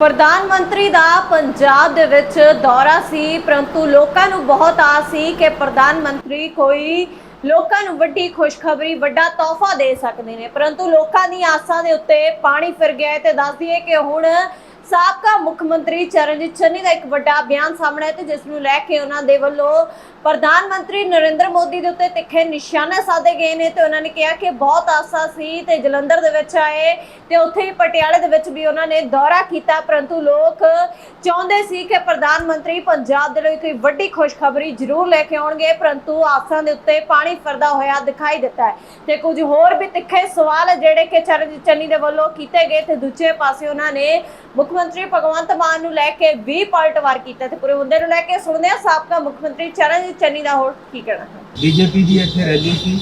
ਪ੍ਰਧਾਨ ਮੰਤਰੀ ਦਾ ਪੰਜਾਬ ਦੇ ਵਿੱਚ ਦੌਰਾ ਸੀ, ਪਰੰਤੂ ਲੋਕਾਂ ਨੂੰ ਬਹੁਤ ਆਸ ਸੀ ਕਿ ਪ੍ਰਧਾਨ ਮੰਤਰੀ ਕੋਈ ਲੋਕਾਂ ਨੂੰ ਵੱਡੀ ਖੁਸ਼ਖਬਰੀ, ਵੱਡਾ ਤੋਹਫਾ ਦੇ ਸਕਦੇ ਨੇ। ਪਰੰਤੂ ਲੋਕਾਂ ਦੀ ਆਸਾਂ ਦੇ ਉੱਤੇ ਪਾਣੀ ਫਿਰ ਗਿਆ ਹੈ ਤੇ ਦੱਸ ਦਈਏ ਕਿ ਹੁਣ ਸਾਬਕਾ ਮੁੱਖ ਮੰਤਰੀ ਚਰਨਜੀਤ ਚੰਨੀ ਦਾ ਇੱਕ ਵੱਡਾ ਬਿਆਨ ਸਾਹਮਣੇ ਹੈ ਤੇ ਜਿਸ ਨੂੰ ਲੈ ਕੇ ਉਹਨਾਂ ਦੇ ਵੱਲੋਂ ਪ੍ਰਧਾਨ ਮੰਤਰੀ ਨਰਿੰਦਰ ਮੋਦੀ ਦੇ ਉੱਤੇ ਤਿੱਖੇ ਨਿਸ਼ਾਨੇ ਸਾਧੇ ਗਏ ਨੇ ਤੇ ਉਹਨਾਂ ਨੇ ਕਿਹਾ ਕਿ ਬਹੁਤ ਆਸਾ ਸੀ ਤੇ ਜਲੰਧਰ ਦੇ ਵਿੱਚ ਆਏ ਤੇ ਉੱਥੇ ਹੀ ਪਟਿਆਲੇ ਦੇ ਵਿੱਚ ਵੀ ਉਹਨਾਂ ਨੇ ਦੌਰਾ ਕੀਤਾ, ਪਰੰਤੂ ਲੋਕ ਚਾਹੁੰਦੇ ਸੀ ਕਿ ਪ੍ਰਧਾਨ ਮੰਤਰੀ ਪੰਜਾਬ ਦੇ ਲਈ ਕੋਈ ਵੱਡੀ ਖੁਸ਼ਖਬਰੀ ਜ਼ਰੂਰ ਲੈ ਕੇ ਆਉਣਗੇ, ਪਰੰਤੂ ਆਸਾਂ ਦੇ ਉੱਤੇ ਪਾਣੀ ਫਿਰਦਾ ਹੋਇਆ ਦਿਖਾਈ ਦਿੱਤਾ ਹੈ। ਤੇ ਕੁਝ ਹੋਰ ਵੀ ਤਿੱਖੇ ਸਵਾਲ ਜਿਹੜੇ ਕਿ ਚਰਨਜੀਤ ਚੰਨੀ ਦੇ ਵੱਲੋਂ ਕੀਤੇ ਗਏ ਤੇ ਦੂਜੇ ਪਾਸੇ ਉਹਨਾਂ ਨੇ ਮੁੱਖ ਮੰਤਰੀ ਭਗਵੰਤ ਮਾਨ ਨੂੰ ਲੈ ਕੇ ਵੀ ਪਲਟਵਾਰ ਕੀਤਾ ਤੇ ਪੂਰੇ ਮੁੱਦੇ ਨੂੰ ਲੈ ਕੇ ਸੁਣਦੇ ਹਾਂ ਸਾਬਕਾ ਮੁੱਖ ਮੰਤਰੀ ਚਰਨਜੀਤ ਚੰਨੀ ਦਾ ਹੋਰ ਕੀ ਕਹਿਣਾ ਹੈ। ਬੀਜੇਪੀ ਦੀ ਇੱਥੇ ਰੈਲੀ ਸੀ।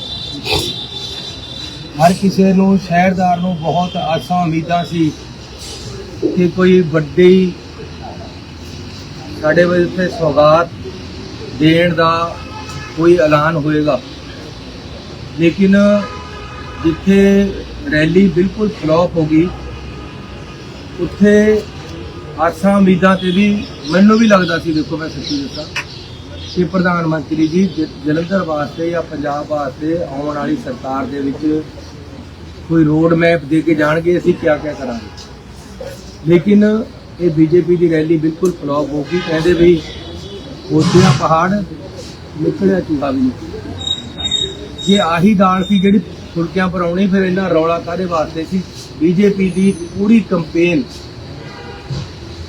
ਹਰ ਕਿਸੇ ਨੂੰ, ਸ਼ਹਿਰਦਾਰ ਨੂੰ ਬਹੁਤ ਆਸਾਂ, ਉਮੀਦਾਂ ਸੀ ਕਿ ਕੋਈ ਵੱਡੀ ਸਾਡੇ ਵਾਸਤੇ ਸਵਾਗਤ ਦੇਣ ਦਾ ਕੋਈ ਐਲਾਨ ਹੋਏਗਾ। ਲੇਕਿਨ ਜਿੱਥੇ ਰੈਲੀ ਬਿਲਕੁਲ ਫਲॉप ਹੋ ਗਈ ਉੱਥੇ ਆਸਾਂ ਉਮੀਦਾਂ ਤੇ ਵੀ ਮੈਨੂੰ ਵੀ ਲੱਗਦਾ ਸੀ, ਦੇਖੋ ਮੈਂ ਸੱਚੀ ਦੱਸਾਂ, ਕਿ ਪ੍ਰਧਾਨ ਮੰਤਰੀ ਜੀ ਜ- ਜਲੰਧਰ ਵਾਸਤੇ ਜਾਂ ਪੰਜਾਬ ਵਾਸਤੇ ਆਉਣ ਵਾਲੀ ਸਰਕਾਰ ਦੇ ਵਿੱਚ ਕੋਈ ਰੋਡ ਮੈਪ ਦੇ ਕੇ ਜਾਣਗੇ, ਅਸੀਂ ਕਿਆ ਕਿਆ ਕਰਾਂਗੇ। ਲੇਕਿਨ ਇਹ ਬੀਜੇਪੀ ਦੀ ਰੈਲੀ ਬਿਲਕੁਲ ਫਲॉप ਹੋ ਗਈ, ਕਹਿੰਦੇ ਵੀ ਉੱਚਿਆ ਪਹਾੜ ਨਿਕਲਿਆ ਚੂਹਾ ਵੀ ਨਹੀਂ। ਜੇ ਆਹੀ ਦਾਲ ਸੀ ਜਿਹੜੀ ਫੁਲਕਿਆਂ ਪਰ ਆਉਣੀ, ਫਿਰ ਇਹਨਾਂ ਰੌਲਾ ਕਾਦੇ ਵਾਸਤੇ ਸੀ? ਬੀਜੇਪੀ ਦੀ ਪੂਰੀ ਕੰਪੇਨ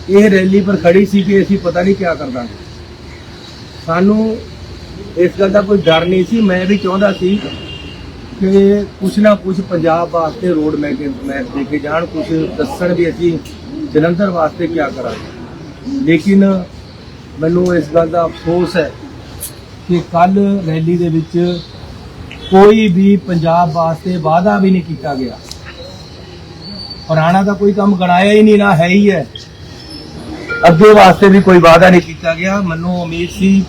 ਇਹ ਰੈਲੀ ਪਰ ਖੜੀ ਸੀ ਕਿ ਅਸੀਂ ਪਤਾ ਨਹੀਂ ਕਿਆ ਕਰ ਦਾਂਗੇ ਸਾਨੂੰ ਇਸ ਗੱਲ ਦਾ ਕੋਈ ਡਰ ਨਹੀਂ ਸੀ। ਮੈਂ ਵੀ ਚਾਹੁੰਦਾ ਸੀ ਕਿ ਕੁਛ ਨਾ ਕੁਛ ਪੰਜਾਬ ਵਾਸਤੇ ਰੋਡ ਮੈਪ ਮੈਪ ਦੇ ਕੇ ਜਾਣ, ਕੁਛ ਦੱਸਣ ਵੀ ਅਸੀਂ ਜਲੰਧਰ ਵਾਸਤੇ ਕੀ ਕਰਾਂਗੇ। ਲੇਕਿਨ ਮੈਨੂੰ ਇਸ ਗੱਲ ਦਾ ਅਫਸੋਸ ਹੈ ਕਿ ਕੱਲ ਰੈਲੀ ਦੇ ਵਿੱਚ ਕੋਈ ਵੀ ਪੰਜਾਬ ਵਾਸਤੇ ਵਾਅਦਾ ਵੀ ਨਹੀਂ ਕੀਤਾ ਗਿਆ। ਪੁਰਾਣਾ ਤਾਂ ਕੋਈ ਕੰਮ ਗਣਾਇਆ ਹੀ ਨਹੀਂ, ਨਾ ਹੈ ਹੀ ਹੈ। ਅੱਗੇ ਵਾਸਤੇ ਵੀ ਕੋਈ ਵਾਅਦਾ ਨਹੀਂ ਕੀਤਾ ਗਿਆ। ਮੈਨੂੰ ਉਮੀਦ ਸੀ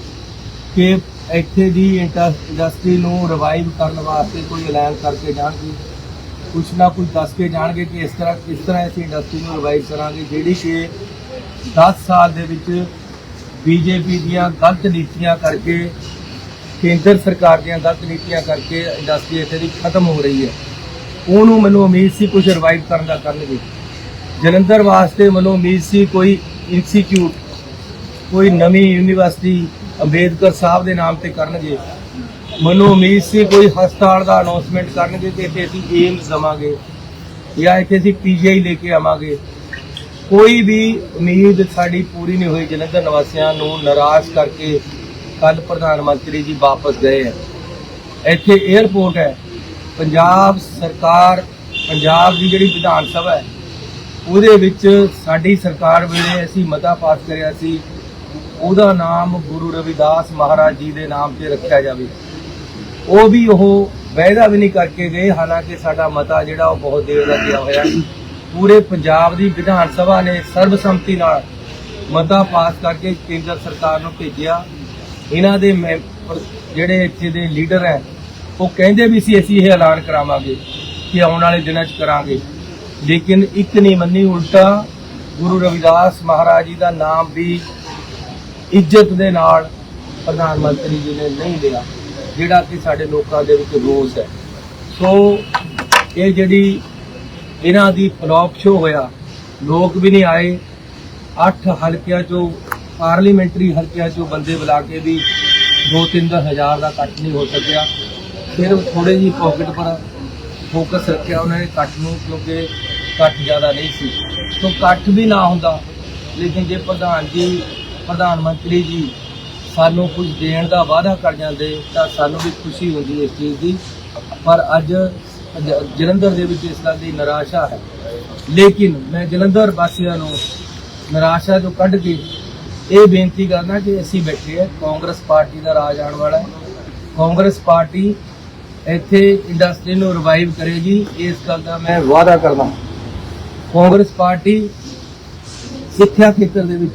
ਕਿ ਇੱਥੇ ਦੀ ਇੰਡਸਟਰੀ ਨੂੰ ਰਿਵਾਈਵ ਕਰਨ ਵਾਸਤੇ ਕੋਈ ਐਲਾਨ ਕਰਕੇ ਜਾਣਗੇ। ਕੁਛ ਨਾ ਕੁਛ ਦੱਸ ਕੇ ਜਾਣਗੇ ਕਿ ਇਸ ਤਰ੍ਹਾਂ, ਕਿਸ ਤਰ੍ਹਾਂ ਅਸੀਂ ਇੰਡਸਟਰੀ ਨੂੰ ਰਿਵਾਈਵ ਕਰਾਂਗੇ, ਜਿਹੜੀ ਕਿ 10 ਸਾਲ ਦੇ ਵਿੱਚ ਬੀਜੇਪੀ ਦੀਆਂ ਗਲਤ ਨੀਤੀਆਂ ਕਰਕੇ ਕੇਂਦਰ ਸਰਕਾਰ ਦੀਆਂ ਗਲਤ ਨੀਤੀਆਂ ਕਰਕੇ ਇੰਡਸਟਰੀ ਇੱਥੇ ਦੀ ਖਤਮ ਹੋ ਰਹੀ ਹੈ। ਉਹਨੂੰ ਮੈਨੂੰ ਉਮੀਦ ਸੀ ਕੁਝ ਰਿਵਾਈਵ ਕਰਨ ਦਾ ਕਰਨਗੇ। ਜਲੰਧਰ ਵਾਸਤੇ ਮੈਨੂੰ ਉਮੀਦ ਸੀ ਕੋਈ ਇੰਸਟੀਚਿਊਟ ਕੋਈ ਨਵੀਂ ਯੂਨੀਵਰਸਿਟੀ ਅੰਬੇਦਕਰ ਸਾਹਿਬ ਦੇ ਨਾਮ ਤੇ ਕਰਨਗੇ। ਮੈਨੂੰ ਉਮੀਦ ਸੀ ਕੋਈ ਹਸਪਤਾਲ ਦਾ ਅਨਾਉਂਸਮੈਂਟ ਕਰਨਗੇ ਤੇ ਇੱਥੇ ਅਸੀਂ ਏਮਸ ਦਵਾਂਗੇ ਜਾਂ ਇੱਥੇ ਅਸੀਂ ਪੀਜੀਆਈ ਲੈ ਕੇ ਆਵਾਂਗੇ। ਕੋਈ ਵੀ ਉਮੀਦ ਸਾਡੀ ਪੂਰੀ ਨਹੀਂ ਹੋਈ। ਜਲੰਧਰ ਨਿਵਾਸੀਆਂ ਨੂੰ ਨਾਰਾਜ਼ ਕਰਕੇ ਕੱਲ ਪ੍ਰਧਾਨ ਮੰਤਰੀ ਜੀ ਵਾਪਸ ਗਏ ਹੈ ਇੱਥੇ 에ਅਰਪੋਰਟ ਹੈ। ਪੰਜਾਬ ਸਰਕਾਰ, ਪੰਜਾਬ ਦੀ ਜਿਹੜੀ ਵਿਧਾਨ ਸਭਾ ਹੈ, ਉਹਦੇ ਵਿੱਚ ਸਾਡੀ ਸਰਕਾਰ ਵੇਲੇ ਅਸੀਂ ਮਤਾ ਪਾਸ ਕਰਿਆ ਸੀ। ਉਹਦਾ ਨਾਮ ਗੁਰੂ ਰਵਿਦਾਸ ਮਹਾਰਾਜ ਜੀ ਦੇ ਨਾਮ ਤੇ ਰੱਖਿਆ ਜਾਵੇ। ਉਹ ਵੀ ਉਹ ਵਾਅਦਾ ਵੀ ਨਹੀਂ ਕਰਕੇ ਗਏ, ਹਾਲਾਂਕਿ ਸਾਡਾ ਮਤਾ ਜਿਹੜਾ ਉਹ ਬਹੁਤ ਦੇਰ ਦਾ ਗਿਆ ਹੋਇਆ। ਪੂਰੇ ਪੰਜਾਬ ਦੀ ਵਿਧਾਨ ਸਭਾ ਨੇ ਸਰਬਸੰਮਤੀ ਨਾਲ ਮਤਾ ਪਾਸ ਕਰਕੇ ਕੇਂਦਰ ਸਰਕਾਰ ਨੂੰ ਭੇਜਿਆ। ਇਹਨਾਂ ਦੇ ਮੈਂਬਰ ਜਿਹੜੇ ਇੱਥੇ ਦੇ ਲੀਡਰ ਹੈ, ਉਹ ਕਹਿੰਦੇ ਵੀ ਸੀ, ਅਸੀਂ ਇਹ ਐਲਾਨ ਕਰਾਵਾਂਗੇ ਕਿ ਆਉਣ ਵਾਲੇ ਦਿਨਾਂ 'ਚ ਕਰਾਂਗੇ। ਲੇਕਿਨ ਇੱਕ ਨਹੀਂ ਮੰਨੀ, ਉਲਟਾ ਗੁਰੂ ਰਵਿਦਾਸ ਮਹਾਰਾਜ ਜੀ ਦਾ ਨਾਮ ਵੀ ਇੱਜ਼ਤ ਦੇ ਨਾਲ ਪ੍ਰਧਾਨ ਮੰਤਰੀ ਜੀ ਨੇ ਨਹੀਂ ਲਿਆ, ਜਿਹੜਾ ਕਿ ਸਾਡੇ ਲੋਕਾਂ ਦੇ ਵਿੱਚ ਰੋਸ ਹੈ। ਸੋ ਇਹ ਜਿਹੜੀ ਇਹਨਾਂ ਦੀ ਫਲॉप ਸ਼ੋ ਹੋਇਆ, ਲੋਕ ਵੀ ਨਹੀਂ ਆਏ, ਅੱਠ ਹਲਕਿਆਂ ਚੋਂ ਪਾਰਲੀਮੈਂਟਰੀ ਹਲਕਿਆਂ ਚੋਂ ਬੰਦੇ ਬੁਲਾ ਕੇ ਵੀ ਦੋ ਤਿੰਨ ਦਾ ਹਜ਼ਾਰ ਦਾ ਕੱਟ ਨਹੀਂ ਹੋ ਸਕਿਆ। ਫਿਰ ਥੋੜੇ ਜੀ ਪਾਕਟ ਪਰ ਫੋਕਸ ਰੱਖਿਆ ਉਹਨਾਂ ਨੇ ਕੱਟ ਨੂੰ ਕਿਉਂਕਿ ਕੱਟ ਜ਼ਿਆਦਾ ਨਹੀਂ ਸੀ। ਸੋ ਕੱਟ ਵੀ ਨਾ ਹੁੰਦਾ, ਲੇਕਿਨ ਜੇ ਪ੍ਰਧਾਨ ਜੀ, ਪ੍ਰਧਾਨ ਮੰਤਰੀ ਜੀ ਸਾਨੂੰ ਕੁਝ ਦੇਣ ਦਾ ਵਾਅਦਾ ਕਰ ਜਾਂਦੇ ਤਾਂ ਸਾਨੂੰ ਵੀ ਖੁਸ਼ੀ ਹੁੰਦੀ ਇਸ ਚੀਜ਼ ਦੀ। ਪਰ ਅੱਜ ਜਲੰਧਰ ਦੇ ਵਿੱਚ ਇਸ ਗੱਲ ਦੀ ਨਿਰਾਸ਼ਾ ਹੈ। ਲੇਕਿਨ ਮੈਂ ਜਲੰਧਰ ਵਾਸੀਆਂ ਨੂੰ ਨਿਰਾਸ਼ਾ ਤੋਂ ਕੱਢ ਕੇ ਇਹ ਬੇਨਤੀ ਕਰਨਾ ਕਿ ਅਸੀਂ ਬੈਠੇ ਹਾਂ, ਕਾਂਗਰਸ ਪਾਰਟੀ ਦਾ ਰਾਜ ਆਉਣ ਵਾਲਾ ਹੈ। ਕਾਂਗਰਸ ਪਾਰਟੀ ਇੱਥੇ ਇੰਡਸਟਰੀ ਨੂੰ ਰਿਵਾਈਵ ਕਰੇਗੀ ਇਸ ਗੱਲ ਦਾ ਮੈਂ ਵਾਅਦਾ ਕਰਦਾ ਕਾਂਗਰਸ ਪਾਰਟੀ ਸਿੱਖਿਆ ਖੇਤਰ ਦੇ ਵਿੱਚ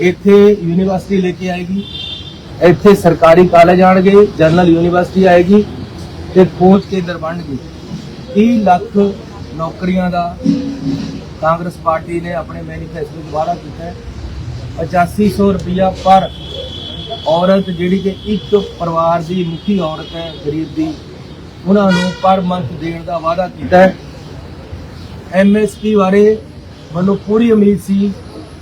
ਇੱਥੇ ਯੂਨੀਵਰਸਿਟੀ ਲੈ ਕੇ ਆਏਗੀ, ਇੱਥੇ ਸਰਕਾਰੀ ਕਾਲਜ ਆਣਗੇ ਜਨਰਲ ਯੂਨੀਵਰਸਿਟੀ ਆਏਗੀ ਤੇ ਖੋਜ ਕੇਂਦਰ ਬਣਨਗੇ। 30 ਲੱਖ ਨੌਕਰੀਆਂ ਦਾ ਕਾਂਗਰਸ ਪਾਰਟੀ ਨੇ ਆਪਣੇ ਮੈਨੀਫੈਸਟੋ ਵਿੱਚ ਵਾਅਦਾ ਕੀਤਾ ਹੈ। 8500 ਰੁਪਇਆ ਪਰ ਔਰਤ ਜਿਹੜੀ ਕਿ ਇੱਕ ਪਰਿਵਾਰ ਦੀ ਮੁਖੀ ਔਰਤ ਹੈ, ਗਰੀਬ ਦੀ, ਉਹਨਾਂ ਨੂੰ ਪਰ ਮੰਥ ਦੇਣ ਦਾ ਵਾਅਦਾ ਕੀਤਾ ਹੈ। ਐਮਐਸਪੀ ਬਾਰੇ ਮੈਨੂੰ ਪੂਰੀ ਉਮੀਦ ਸੀ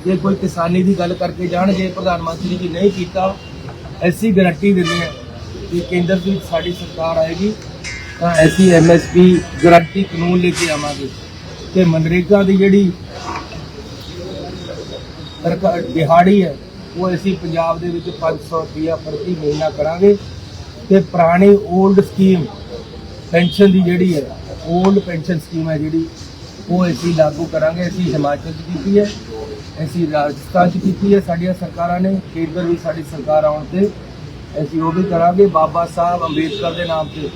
ਜੇ ਕੋਈ ਕਿਸਾਨੀ ਦੀ ਗੱਲ ਕਰਕੇ ਜਾਣਗੇ ਪ੍ਰਧਾਨ ਮੰਤਰੀ ਜੀ ਨਹੀਂ ਕੀਤਾ, ਐਸੀ ਗਾਰੰਟੀ ਦਿੰਦੇ ਆ ਕਿ ਕੇਂਦਰ ਦੀ ਸਾਡੀ ਸਰਕਾਰ ਆਏਗੀ, ਤਾਂ ਐਸੀ ਐਮਐਸਪੀ ਗਾਰੰਟੀ ਕਾਨੂੰਨ ਲੈ ਕੇ ਆਵਾਂਗੇ। ਤੇ ਮਨਰੇਗਾ ਦੀ ਜਿਹੜੀ ਦਿਹਾੜੀ ਹੈ, ਉਹ ਅਸੀਂ ਪੰਜਾਬ ਦੇ ਵਿੱਚ 500 ਰੁਪਇਆ ਪ੍ਰਤੀ ਮਹੀਨਾ ਕਰਾਂਗੇ ਤੇ ਪੁਰਾਣੀ 올ਡ ਸਕੀਮ ਪੈਨਸ਼ਨ ਦੀ ਜਿਹੜੀ ਹੈ 올ਡ ਪੈਨਸ਼ਨ ਸਕੀਮ ਹੈ ਜਿਹੜੀ, ਉਹ ਅਸੀਂ ਲਾਗੂ ਕਰਾਂਗੇ, ਅਸੀਂ ਹਿਮਾਚਲ 'ਚ ਕੀਤੀ ਹੈ, ਅਸੀਂ ਰਾਜਸਥਾਨ 'ਚ ਕੀਤੀ ਹੈ, ਸਾਡੀਆਂ ਸਰਕਾਰਾਂ ਨੇ, ਕੇਂਦਰ ਵੀ ਸਾਡੀ ਸਰਕਾਰ ਆਉਣ ਤੇ ਅਸੀਂ ਉਹ ਵੀ ਕਰਾਂਗੇ, ਬਾਬਾ ਸਾਹਿਬ ਅੰਬੇਦਕਰ ਦੇ ਨਾਮ ਤੇ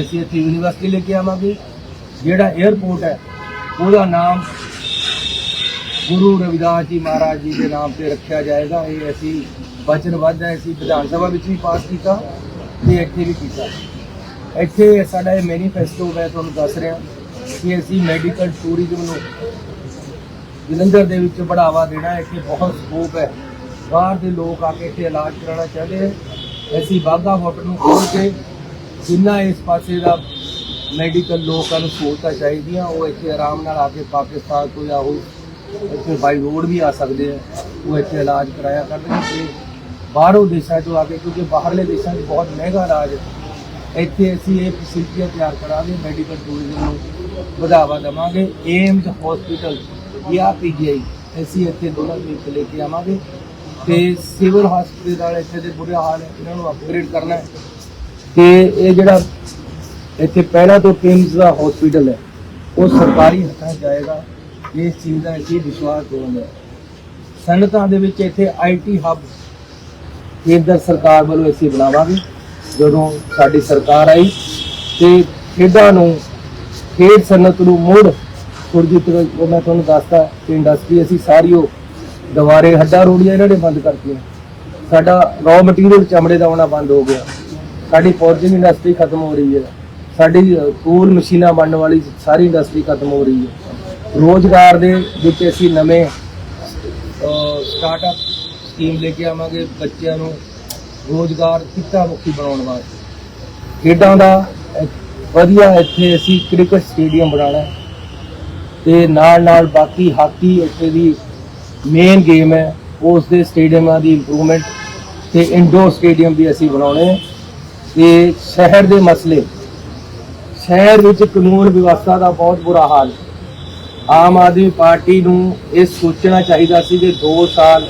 ਅਸੀਂ ਇੱਥੇ ਯੂਨੀਵਰਸਿਟੀ ਲੈ ਕੇ ਆਵਾਂਗੇ, ਜਿਹੜਾ 에어ਪੋਰਟ ਹੈ, ਉਹਦਾ ਨਾਮ ਗੁਰੂ ਰਵਿਦਾਸ ਜੀ ਮਹਾਰਾਜ ਜੀ ਦੇ ਨਾਮ ਤੇ ਰੱਖਿਆ ਜਾਏਗਾ। ਇਹ ਅਸੀਂ ਵਚਨਬੱਧ ਹੈ ਅਸੀਂ ਵਿਧਾਨ ਸਭਾ ਵਿੱਚ ਵੀ ਪਾਸ ਕੀਤਾ ਤੇ ਇੱਥੇ ਵੀ ਕੀਤਾ। ਇੱਥੇ ਸਾਡਾ ਇਹ ਮੈਨੀਫੈਸਟੋ ਮੈਂ ਤੁਹਾਨੂੰ ਦੱਸ ਰਿਹਾ ਕਿ ਅਸੀਂ ਮੈਡੀਕਲ ਟੂਰਿਜ਼ਮ ਨੂੰ ਜਲੰਧਰ ਦੇ ਵਿੱਚ ਬੜਾਵਾ ਦੇਣਾ ਹੈ ਕਿ ਬਹੁਤ ਸਕੋਪ ਹੈ। ਬਾਹਰ ਦੇ ਲੋਕ ਆ ਕੇ ਇੱਥੇ ਇਲਾਜ ਕਰਾਉਣਾ ਚਾਹੁੰਦੇ ਹੈ ਅਸੀਂ ਬਾਗਾ ਬਾਰਡਰ ਨੂੰ ਖੋਲ ਕੇ ਜਿੰਨਾ ਇਸ ਪਾਸੇ ਦਾ ਮੈਡੀਕਲ ਲੋਕਾਂ ਨੂੰ ਸਹੂਲਤਾਂ ਚਾਹੀਦੀਆਂ, ਉਹ ਇੱਥੇ ਆਰਾਮ ਨਾਲ ਆ ਕੇ ਪਾਕਿਸਤਾਨ ਤੋਂ ਜਾਂ ਹੋਰ ਇੱਥੇ ਬਾਈ ਰੋਡ ਵੀ ਆ ਸਕਦੇ ਆ। ਉਹ ਇੱਥੇ ਇਲਾਜ ਕਰਾਇਆ ਕਰਦੇ ਨੇ ਤੇ ਬਾਹਰੋਂ ਦੇਸ਼ਾਂ ਤੋਂ ਆ ਕੇ, ਕਿਉਂਕਿ ਬਾਹਰਲੇ ਦੇਸ਼ਾਂ 'ਚ ਬਹੁਤ ਮਹਿੰਗਾ ਇਲਾਜ ਹੈ। ਇੱਥੇ ਅਸੀਂ ਇਹ ਫੈਸਿਲਿਟੀਆਂ ਤਿਆਰ ਕਰਾਂਗੇ ਮੈਡੀਕਲ ਟੂਰਿਜ਼ਮ ਨੂੰ ਵਧਾਵਾ ਦੇਵਾਂਗੇ। ਏਮਜ਼ ਹਸਪੀਟਲ ਜਾਂ ਪੀਜੀਆਈ ਅਸੀਂ ਇੱਥੇ ਦੋਨਾਂ ਨੂੰ ਲੈ ਕੇ ਆਵਾਂਗੇ। ਤੇ ਸਿਵਲ ਹਸਪੀਟਲ ਵਾਲੇ ਇੱਥੇ ਦੇ ਬੁਰੇ ਹਾਲ ਹੈ, ਇਹਨਾਂ ਨੂੰ ਅਪਗ੍ਰੇਡ ਕਰਨਾ ਹੈ। ਤੇ ਇਹ ਜਿਹੜਾ ਇੱਥੇ ਪਹਿਲਾਂ ਤੋਂ ਪਿੰਸ ਦਾ ਹਸਪੀਟਲ ਹੈ, ਉਹ ਸਰਕਾਰੀ ਹੱਥਾਂ 'ਚ ਜਾਏਗਾ। ਇਸ ਚੀਜ਼ ਦਾ ਅਸੀਂ ਵਿਸ਼ਵਾਸ ਦਵਾਂਗੇ ਸਨਅਤਾਂ ਦੇ ਵਿੱਚ ਇੱਥੇ ਆਈਟੀ ਹੱਬ ਕੇਂਦਰ ਸਰਕਾਰ ਵੱਲੋਂ ਅਸੀਂ ਬਣਾਵਾਂਗੇ। ਜਦੋਂ ਸਾਡੀ ਸਰਕਾਰ ਆਈ ਤੇ ਖੇਡਾਂ ਨੂੰ ਖੇਡ ਸਨਅਤ ਨੂੰ ਮੁੜ ਸੁਰਜੀਤ ਉਹ ਮੈਂ ਤੁਹਾਨੂੰ ਦੱਸਦਾ ਕਿ ਇੰਡਸਟਰੀ ਅਸੀਂ ਸਾਰੀ ਉਹ ਦੁਬਾਰੇ ਹੱਡਾ ਰੋੜੀਆਂ ਇਹਨਾਂ ਨੇ ਬੰਦ ਕਰਤੀਆਂ। ਸਾਡਾ ਰॉ ਮਟੀਰੀਅਲ ਚਮੜੇ ਦਾ ਆਉਣਾ ਬੰਦ ਹੋ ਗਿਆ। ਸਾਡੀ ਫੋਰਜਿੰਗ ਇੰਡਸਟਰੀ ਖਤਮ ਹੋ ਰਹੀ ਹੈ। ਸਾਡੀ ਟੂਲ ਮਸ਼ੀਨਾਂ ਬਣਨ ਵਾਲੀ ਸਾਰੀ ਇੰਡਸਟਰੀ ਖਤਮ ਹੋ ਰਹੀ ਹੈ। ਰੋਜ਼ਗਾਰ ਦੇ ਵਿੱਚ ਅਸੀਂ ਨਵੇਂ ਸਟਾਰਟਅਪ ਸਕੀਮ ਲੈ ਕੇ ਆਵਾਂਗੇ, ਬੱਚਿਆਂ ਨੂੰ ਰੋਜ਼ਗਾਰ ਕਿੱਤਾ ਮੁਖੀ ਬਣਾਉਣ ਵਾਸਤੇ। ਖੇਡਾਂ ਦਾ ਵਧੀਆ ਇੱਥੇ ਅਸੀਂ ਕ੍ਰਿਕਟ ਸਟੇਡੀਅਮ ਬਣਾਉਣਾ ਹੈ। ਤੇ ਨਾਲ ਨਾਲ ਬਾਕੀ ਹਾਕੀ ਇੱਥੇ ਦੀ ਮੇਨ ਗੇਮ ਹੈ ਉਸ ਦੇ ਸਟੇਡੀਅਮਾਂ ਦੀ ਇੰਪਰੂਵਮੈਂਟ ਤੇ ਇੰਡੋਰ ਸਟੇਡੀਅਮ ਵੀ ਅਸੀਂ ਬਣਾਉਣੇ ਹੈ। ਤੇ ਸ਼ਹਿਰ ਦੇ ਮਸਲੇ, ਸ਼ਹਿਰ ਵਿੱਚ ਕਾਨੂੰਨ ਵਿਵਸਥਾ ਦਾ ਬਹੁਤ ਬੁਰਾ ਹਾਲ ਹੈ। ਆਮ ਆਦਮੀ ਪਾਰਟੀ ਨੂੰ ਇਹ ਸੋਚਣਾ ਚਾਹੀਦਾ ਸੀ ਕਿ 2 ਸਾਲ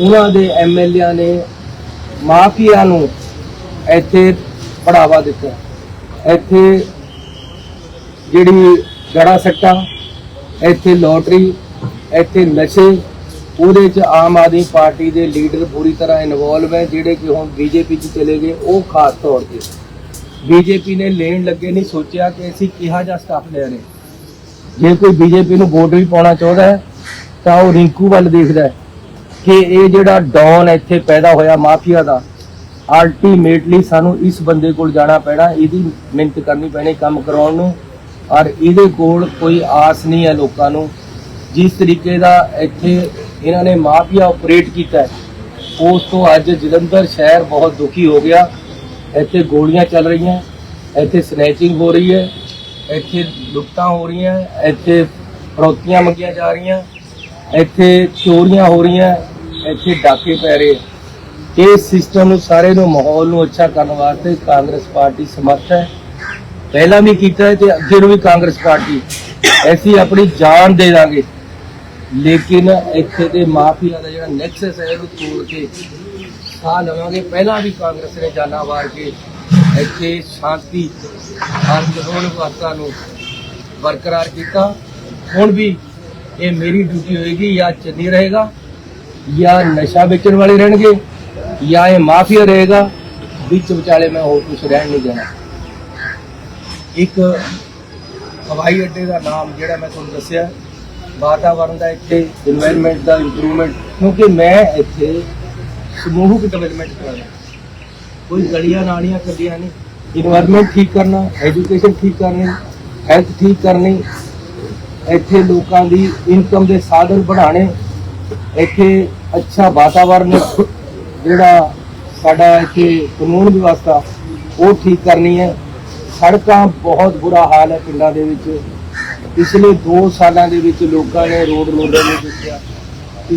ਉਹਨਾਂ ਦੇ ਐਮਐਲਏ ਨੇ ਮਾਫੀਆ ਨੂੰ ਇੱਥੇ ਬੜਾਵਾ ਦਿੱਤਾ। ਇੱਥੇ ਜਿਹੜੀ ਗੜਾ ਸੱਟਾ, ਇੱਥੇ ਲੋਟਰੀ, ਇੱਥੇ ਨਸ਼ੇ, ਉਹਦੇ ਚ ਆਮ ਆਦਮੀ ਪਾਰਟੀ ਦੇ ਲੀਡਰ ਪੂਰੀ ਤਰ੍ਹਾਂ ਇਨਵੋਲਵ ਹੈ, ਜਿਹੜੇ ਕਿ ਹੁਣ ਬੀਜੇਪੀ ਚ ਚਲੇ ਗਏ, ਉਹ ਖਾਸ ਤੌਰ ਤੇ। ਬੀਜੇਪੀ ਨੇ ਲੈਣ ਲੱਗੇ ਨਹੀਂ ਸੋਚਿਆ ਕਿ ਅਸੀਂ ਕਿਹਾ ਜਾ ਸਟਾਫ ਲੈ ਰਹੇ ਜੇ ਕੋਈ ਬੀਜੇਪੀ ਨੂੰ ਵੋਟ ਵੀ ਪਾਉਣਾ ਚਾਹੁੰਦਾ ਹੈ, ਤਾਂ ਉਹ ਰਿੰਕੂ ਵੱਲ ਦੇਖਦਾ ਹੈ ਕਿ ਇਹ ਜਿਹੜਾ ਡੌਨ ਇੱਥੇ ਪੈਦਾ ਹੋਇਆ ਮਾਫੀਆ ਦਾ ਅਲਟੀਮੇਟਲੀ ਸਾਨੂੰ ਇਸ ਬੰਦੇ ਕੋਲ ਜਾਣਾ ਪੈਣਾ, ਇਹਦੀ ਮਿਹਨਤ ਕਰਨੀ ਪੈਣੀ ਕੰਮ ਕਰਾਉਣ ਨੂੰ, ਔਰ ਇਹਦੇ ਕੋਲ ਕੋਈ ਆਸ ਨਹੀਂ ਹੈ ਲੋਕਾਂ ਨੂੰ। ਜਿਸ ਤਰੀਕੇ ਦਾ ਇੱਥੇ ਇਹਨਾਂ ਨੇ ਮਾਫੀਆ ਆਪਰੇਟ ਕੀਤਾ ਹੈ, ਉਸ ਤੋਂ ਅੱਜ ਜਲੰਧਰ ਸ਼ਹਿਰ ਬਹੁਤ ਦੁਖੀ ਹੋ ਗਿਆ। ਇੱਥੇ ਗੋਲੀਆਂ ਚੱਲ ਰਹੀਆਂ, ਇੱਥੇ ਸਨੈਚਿੰਗ ਹੋ ਰਹੀ ਹੈ। ਇੱਥੇ ਲੁੱਟਾਂ ਹੋ ਰਹੀਆਂ, ਇੱਥੇ ਫਰੋਤੀਆਂ ਮੰਗੀਆਂ ਜਾ ਰਹੀਆਂ, ਇੱਥੇ ਚੋਰੀਆਂ ਹੋ ਰਹੀਆਂ, ਇੱਥੇ ਡਾਕੇ ਪੈ ਰਹੇ ਇਹ ਸਿਸਟਮ ਨੂੰ ਸਾਰੇ ਨੂੰ ਮਾਹੌਲ ਨੂੰ ਅੱਛਾ ਕਰਨ ਵਾਸਤੇ ਕਾਂਗਰਸ ਪਾਰਟੀ ਸਮਰਥ ਹੈ। ਪਹਿਲਾਂ ਵੀ ਕੀਤਾ ਹੈ ਤੇ ਅੱਗੇ ਨੂੰ ਵੀ ਕਾਂਗਰਸ ਪਾਰਟੀ। ਐਸੀ ਆਪਣੀ ਜਾਨ ਦੇ ਦਾਂਗੇ। ਲੇਕਿਨ ਇੱਥੇ ਦੇ ਮਾਫੀਆ ਦਾ ਜਿਹੜਾ ਨੈਕਸਸ ਹੈ, ਇਹਨੂੰ ਤੋੜ ਕੇ ਸਾਹ ਲਵਾਂਗੇ। ਪਹਿਲਾਂ ਵੀ ਕਾਂਗਰਸ ਨੇ ਜਾਨਾਂ ਵਾਰ ਕੇ ਇੱਥੇ ਸ਼ਾਂਤੀ ਅਰਜ਼ੋਨ ਵਾਸਤਾ ਨੂੰ ਬਰਕਰਾਰ ਕੀਤਾ। ਹੁਣ ਵੀ ਇਹ ਮੇਰੀ ਡਿਊਟੀ ਹੋਏਗੀ, ਜਾਂ ਚੰਨੀ ਰਹੇਗਾ, ਜਾਂ ਨਸ਼ਾ ਵੇਚਣ ਵਾਲੇ ਰਹਿਣਗੇ, ਜਾਂ ਇਹ ਮਾਫੀਆ ਰਹੇਗਾ, ਵਿੱਚ ਵਿਚਾਲੇ ਮੈਂ ਹੋਰ ਕੁਝ ਰਹਿਣ ਨਹੀਂ ਦੇਣਾ। ਇੱਕ ਹਵਾਈ ਅੱਡੇ ਦਾ ਨਾਮ ਜਿਹੜਾ ਮੈਂ ਤੁਹਾਨੂੰ ਦੱਸਿਆ ਵਾਤਾਵਰਣ ਦਾ ਇੱਥੇ এনवायरमेंट ਦਾ ਇੰਪਰੂਵਮੈਂਟ ਕਿਉਂਕਿ ਮੈਂ ਇੱਥੇ ਸਮੂਹਿਕ ਡਿਵੈਲਪਮੈਂਟ ਕਰਾਂਗਾ। ਕੋਈ ਗਲੀਆਂ ਨਾਲੀਆਂ ਕੱਢੀਆਂ ਨਹੀਂ। ਇਨਵਾਇਰਨਮੈਂਟ ਠੀਕ ਕਰਨਾ ਐਜੂਕੇਸ਼ਨ ਠੀਕ ਕਰਨੀ ਹੈਲਥ ਠੀਕ ਕਰਨੀ, ਇੱਥੇ ਲੋਕਾਂ ਦੀ ਇਨਕਮ ਦੇ ਸਾਧਨ ਬਣਾਣੇ ਇੱਥੇ ਅੱਛਾ ਵਾਤਾਵਰਨ ਜਿਹੜਾ ਸਾਡਾ ਇੱਥੇ ਕਾਨੂੰਨ ਵਿਵਸਥਾ, ਉਹ ਠੀਕ ਕਰਨੀ ਹੈ। ਸੜਕਾਂ ਬਹੁਤ ਬੁਰਾ ਹਾਲ ਹੈ ਪਿੰਡਾਂ ਦੇ ਵਿੱਚ। ਪਿਛਲੇ 2 ਸਾਲਾਂ ਦੇ ਵਿੱਚ ਲੋਕਾਂ ਨੇ ਰੋਡ ਰੋਲਰ ਨੂੰ ਦਿੱਤਾ